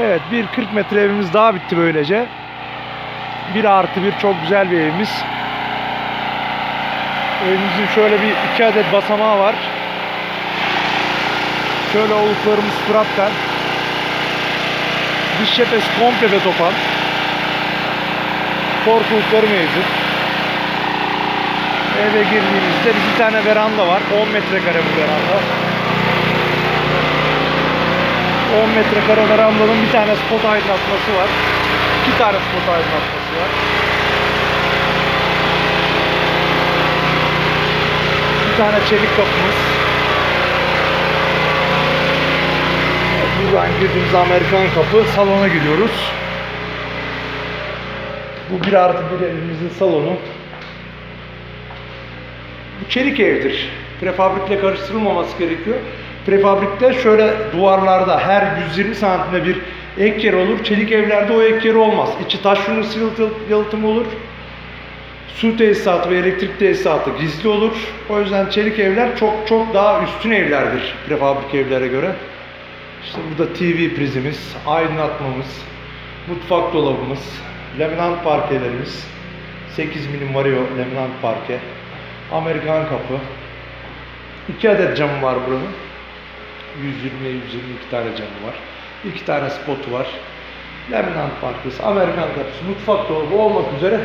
Evet bir 40 metre evimiz daha bitti böylece. Bir artı bir çok güzel bir evimiz. Evimizin şöyle bir iki adet basamağı var. Şöyle oluklarımız Fırat'tan. Diş cephesi komple betopan. Korkulukları mevcut. Eve girdiğimizde bir tane veranda var. 10 metrekare bu veranda. 10 metrekare verandanın bir tane spot aydınlatması var. İki tane spot aydınlatması var. Bir tane çelik kapımız. Buradan girdiğimiz Amerikan kapı salona giriyoruz. Bu bir artı bir evimizin salonu. Bu çelik evdir. Prefabrikle karıştırılmaması gerekiyor. Prefabrikte şöyle duvarlarda her 120 santimde bir ek yer olur. Çelik evlerde o ek yer olmaz. İçi taş yunus yalıtım olur. Su tesisatı ve elektrik tesisatı gizli olur. O yüzden çelik evler çok çok daha üstün evlerdir prefabrik evlere göre. İşte burada TV prizimiz, aydınlatmamız, mutfak dolabımız, laminant parkelerimiz, 8 milim vario laminant parke, Amerikan kapı, 2 adet camı var buranın. 120'ye 122 tane camı var. 2 tane spotu var. Laminant parkesi, Amerikan kapısı, mutfak dolabı olmak üzere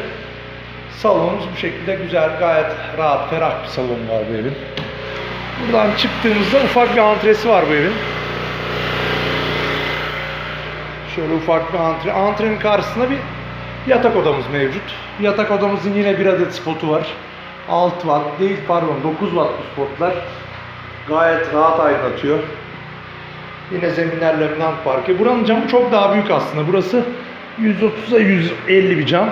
salonumuz bu şekilde güzel, gayet rahat, ferah bir salon var bu evin. Buradan çıktığımızda ufak bir antresi var bu evin. Şöyle ufak bir antre. Antrenin karşısında bir yatak odamız mevcut. Yatak odamızın yine bir adet spotu var. 6 watt değil pardon 9 watt bu spotlar. Gayet rahat aydınlatıyor. Yine zeminler laminant parke. Buranın camı çok daha büyük aslında. Burası 130'a 150 bir cam.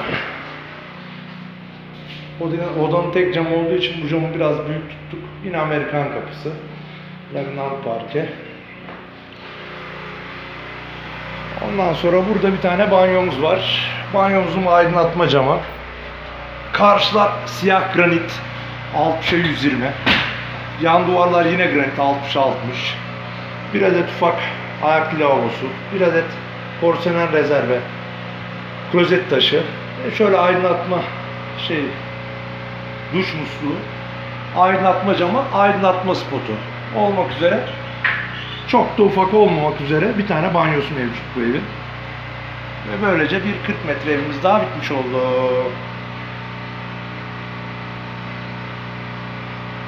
Odanın, odanın tek camı olduğu için bu camı biraz büyük tuttuk. Yine Amerikan kapısı. Laminant parke. Ondan sonra burada bir tane banyomuz var. Banyomuzun aydınlatma camı. Karşılar siyah granit 60'a 120. Yan duvarlar yine granit 60 60. Bir adet ufak ayak lavabosu, bir adet porselen rezerve, klozet taşı, e şöyle aydınlatma şey duş musluğu, aydınlatma camı, aydınlatma spotu olmak üzere çok da ufak olmamak üzere bir tane banyosu mevcut bu evin. Ve böylece bir 40 metre evimiz daha bitmiş oldu.